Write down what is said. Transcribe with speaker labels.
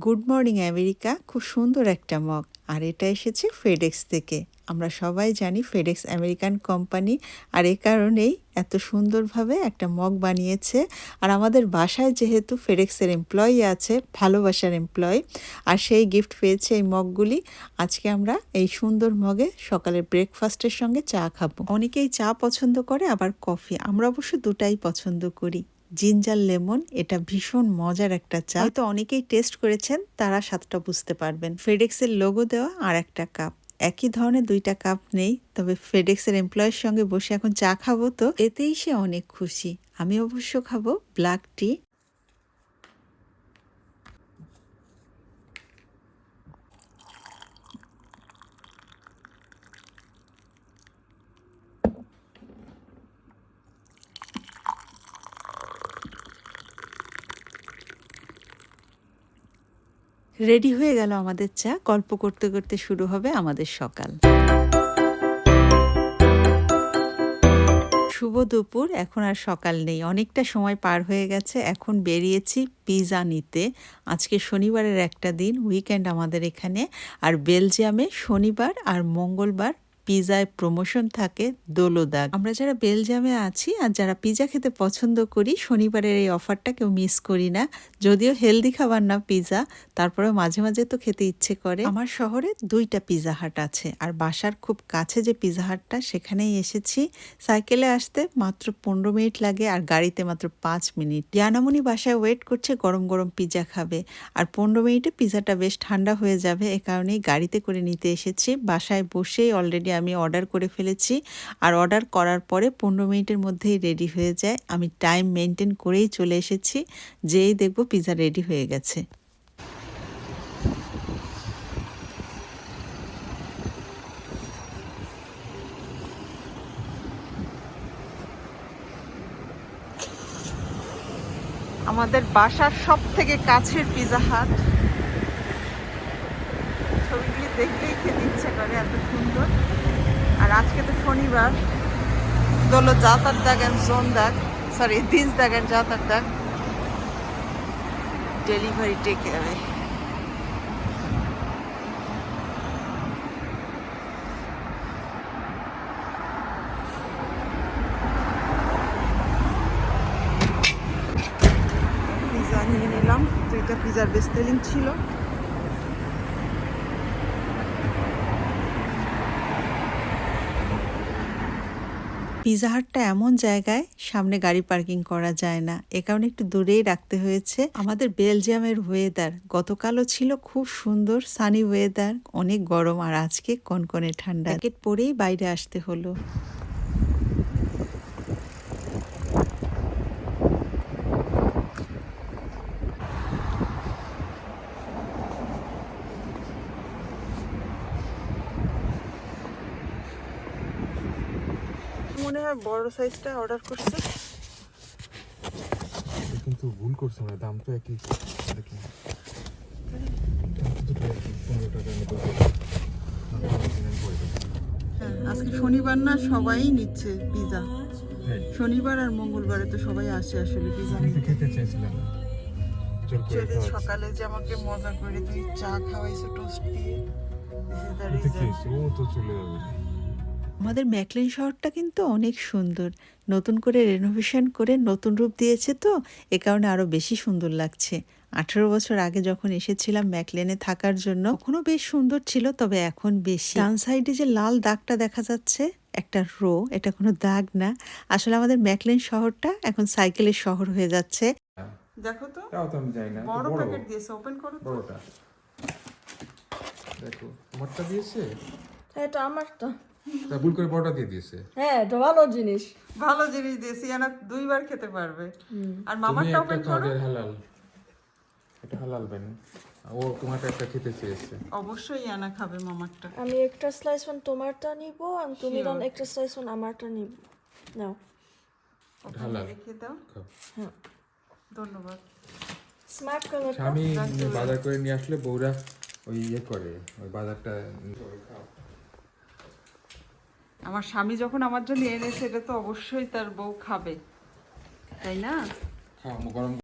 Speaker 1: Good morning, America. খুব সুন্দর একটা মগ। আর এটা এসেছে ফেডেক্স থেকে। আমরা সবাই জানি ফেডেক্স আমেরিকান কোম্পানি। আর এ কারণেই এত সুন্দরভাবে একটা মগ বানিয়েছে। আর আমাদের বাসায় যেহেতু ফেডেক্সের এমপ্লয়ি আছে, ভালোবাসার এমপ্লয়ি আর সেই গিফট পেয়েছে এই মগগুলি, আজকে আমরা এই সুন্দর মগে সকালের ব্রেকফাস্টের সঙ্গে চা খাব। অনেকেই চা পছন্দ করে, আবার কফি আমরা অবশ্য দুটাই পছন্দ করি। জিঞ্জার লেমন এটা ভীষণ মজার একটা চা। হয়তো অনেকেই টেস্ট করেছেন, তারা স্বাদটা বুঝতে পারবেন। ফেডেক্সের লোগো দেওয়া আর একটা কাপ একই ধরনের দুইটা কাপ নেই, তবে ফেডেক্সের এমপ্লয়ের সঙ্গে বসে এখন চা খাব তো, এতেই সে অনেক খুশি। আমি অবশ্য খাব ব্ল্যাক টি রেডি হয়ে গেল আমাদের চা। গল্প করতে করতে শুরু হবে আমাদের সকাল। শুভ দুপুর, এখন আর সকাল নেই। অনেকটা সময় পার হয়ে গেছে, এখন বেরিয়েছি পিজা নিতে। আজকে শনিবারের একটা দিন উইকেন্ড আমাদের এখানে। আর বেলজিয়ামে শনিবার আর মঙ্গলবার পিজায় প্রমোশন থাকে দোলোদাগ। আমরা যারা বেলজামে আছি আর যারা পিজা খেতে পছন্দ করি, শনিবারের এই অফারটা কেউ মিস করি না। যদিও হেলদি খাবার না পিজা তারপরে মাঝে মাঝে তো খেতে ইচ্ছে করে। আমার শহরে দুইটা পিজা হাট আছে আর বাসার খুব কাছে যে পিজা হাটটা সেখানেই এসেছি। সাইকেলে আসতে মাত্র পনেরো মিনিট লাগে আর গাড়িতে মাত্র পাঁচ মিনিট। ইয়ানামুনি বাসায় ওয়েট করছে গরম গরম পিজা খাবে। আর পনেরো মিনিটে পিজাটা বেশ ঠান্ডা হয়ে যাবে, এ কারণেই গাড়িতে করে নিতে এসেছি। বাসায় বসেই অলরেডি আমি অর্ডার করে ফেলেছি। আর অর্ডার করার পরে পনেরো মিনিটের মধ্যেই রেডি হয়ে যায়। আমি টাইম মেনটেন করেই চলে এসেছি, যেই দেখব পিজা রেডি হয়ে গেছে। আমাদের বাসার সব থেকে কাছের পিজা হাট। ছবিগুলি দেখলেই খেতে ইচ্ছে করে এত তো শনিবার দলো জাতার দাগ এন্ড জোন দাগ সরি দিন দাগ এন্ড জাতার দাগ ডেলিভারি টেকে যাবে পিজা নিয়ে নিলাম দুইটা পিজার বেস্টেলিং ছিল পিজা হাটটা এমন জায়গায় সামনে গাড়ি পার্কিং করা যায় না। এ কারণে একটু দূরেই রাখতে হয়েছে। আমাদের বেলজিয়ামের ওয়েদার গতকালও ছিল খুব সুন্দর সানি ওয়েদার অনেক গরম আর আজকে কনকনে ঠান্ডা। পরেই বাইরে আসতে হলো। মনে হয় বড় সাইজটা অর্ডার করছে।
Speaker 2: কিন্তু ভুল করছ না দাম তো একই। দেখি
Speaker 1: হ্যাঁ আজকে শনিবার না সবাই নিচ্ছে পিজা
Speaker 2: হ্যাঁ,
Speaker 1: শনিবার আর মঙ্গলবারে তো সবাই আসে আসলে পিজা
Speaker 2: খেতে চাইছিলাম।
Speaker 1: সকালে যে আমাকে মজা করে তুই চা খাওয়াইছো টোস্ট দিয়ে?
Speaker 2: ও তো চলে যাবে।
Speaker 1: আমাদের ম্যাকলেন শহরটা কিন্তু অনেক সুন্দর। নতুন করে রেনোভেশন করে নতুন রূপ দিয়েছে তো এ কারণে আরও বেশি সুন্দর লাগছে। আঠেরো বছর আগে যখন এসেছিলাম ম্যাকলেনে থাকার জন্য তখনও বেশ সুন্দর ছিল তবে এখন বেশি। ডান সাইডে যে লাল দাগটা দেখা যাচ্ছে একটা রো এটা কোনো দাগ না। আসলে আমাদের ম্যাকলেন শহরটা এখন সাইকেলের শহর হয়ে যাচ্ছে। দেখো তো
Speaker 2: তাও তো আমি যাই না তো
Speaker 1: বড়। প্যাকেট দিয়েছে ওপেন করো তো।
Speaker 2: বড়টা। দেখো তোমারটা দিয়েছে?
Speaker 3: এটা আমারটা।
Speaker 2: তা ভুল করে বড়টা দিয়ে দিয়েছে।
Speaker 3: হ্যাঁ এটা ভালো জিনিস।
Speaker 1: ভালো জিনিস দিয়েছি না দুইবার খেতে পারবে। আর মামারটা ওপেন করো
Speaker 2: হালাল। এটা হালাল বেন। ও তোমারটা একটা খেতে চেয়েছে।
Speaker 1: অবশ্যই আনা খাবে মামারটা।
Speaker 3: আমি একটা স্লাইস von tomato নিব আর তুমি. একটা স্লাইস von আমারটা নিব। নাও।
Speaker 2: হালাল।
Speaker 1: রেখে দাও।
Speaker 3: হ্যাঁ।
Speaker 1: ধন্যবাদ।
Speaker 3: স্মার্ট কালারটা
Speaker 2: স্বামী বাজার করে নিয়ে আসলে বউরা ওই ইয়ে করে ওই বাজারটা খাও
Speaker 1: আমার স্বামী যখন আমার জন্য এনেছে, এটা তো অবশ্যই তার বউ খাবে। তাই না?
Speaker 2: গরম